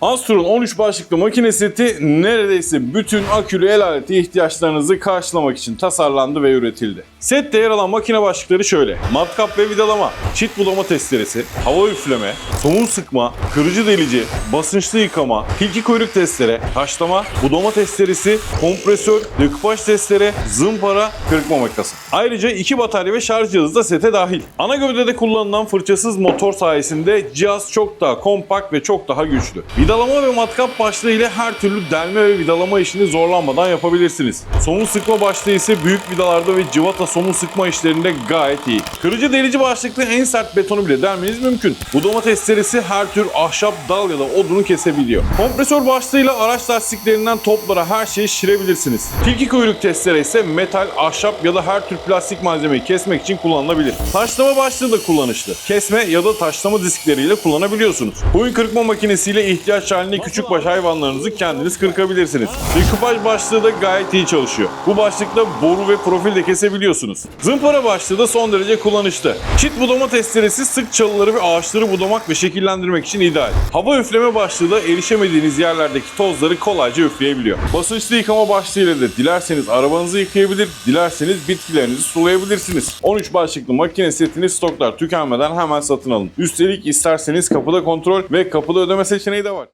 Astrol'un 13 başlıklı makine seti neredeyse bütün akülü el aleti ihtiyaçlarınızı karşılamak için tasarlandı ve üretildi. Sette yer alan makine başlıkları şöyle. Matkap ve vidalama, çit budama testeresi, hava üfleme, somun sıkma, kırıcı delici, basınçlı yıkama, tilki kuyruk testere, taşlama, budama testeresi, kompresör, dekupaj testere, zımpara, kırıkma makası. Ayrıca iki batarya ve şarj cihazı da sete dahil. Ana gövdede kullanılan fırçasız motor sayesinde cihaz çok daha kompakt ve çok daha güçlü. Vidalama ve matkap başlığı ile her türlü delme ve vidalama işini zorlanmadan yapabilirsiniz. Somun sıkma başlığı ise büyük vidalarda ve civata somun sıkma işlerinde gayet iyi. Kırıcı delici başlıklı en sert betonu bile delmeniz mümkün. Budama testeresi her tür ahşap, dal ya da odunu kesebiliyor. Kompresör başlığıyla araç lastiklerinden toplara her şeyi şirebilirsiniz. Tilki kuyruk testere ise metal, ahşap ya da her tür plastik malzemeyi kesmek için kullanılabilir. Taşlama başlığı da kullanışlı. Kesme ya da taşlama diskleriyle kullanabiliyorsunuz. Boyun kırpma makinesiyle ihtiyaç halinde küçük baş hayvanlarınızı kendiniz kırkabilirsiniz. Dekupaj başlığı da gayet iyi çalışıyor. Bu başlıkla boru ve profil de kesebiliyorsunuz. Zımpara başlığı da son derece kullanışlı. Çit budama testeresi sık çalıları ve ağaçları budamak ve şekillendirmek için ideal. Hava üfleme başlığı da erişemediğiniz yerlerdeki tozları kolayca üfleyebiliyor. Basınçlı yıkama başlığıyla da dilerseniz arabanızı yıkayabilir, dilerseniz bitkilerinizi sulayabilirsiniz. 13 başlıklı makine setini stoklar tükenmeden hemen satın alın. Üstelik isterseniz kapıda kontrol ve kapıda ödeme seçeneği de var.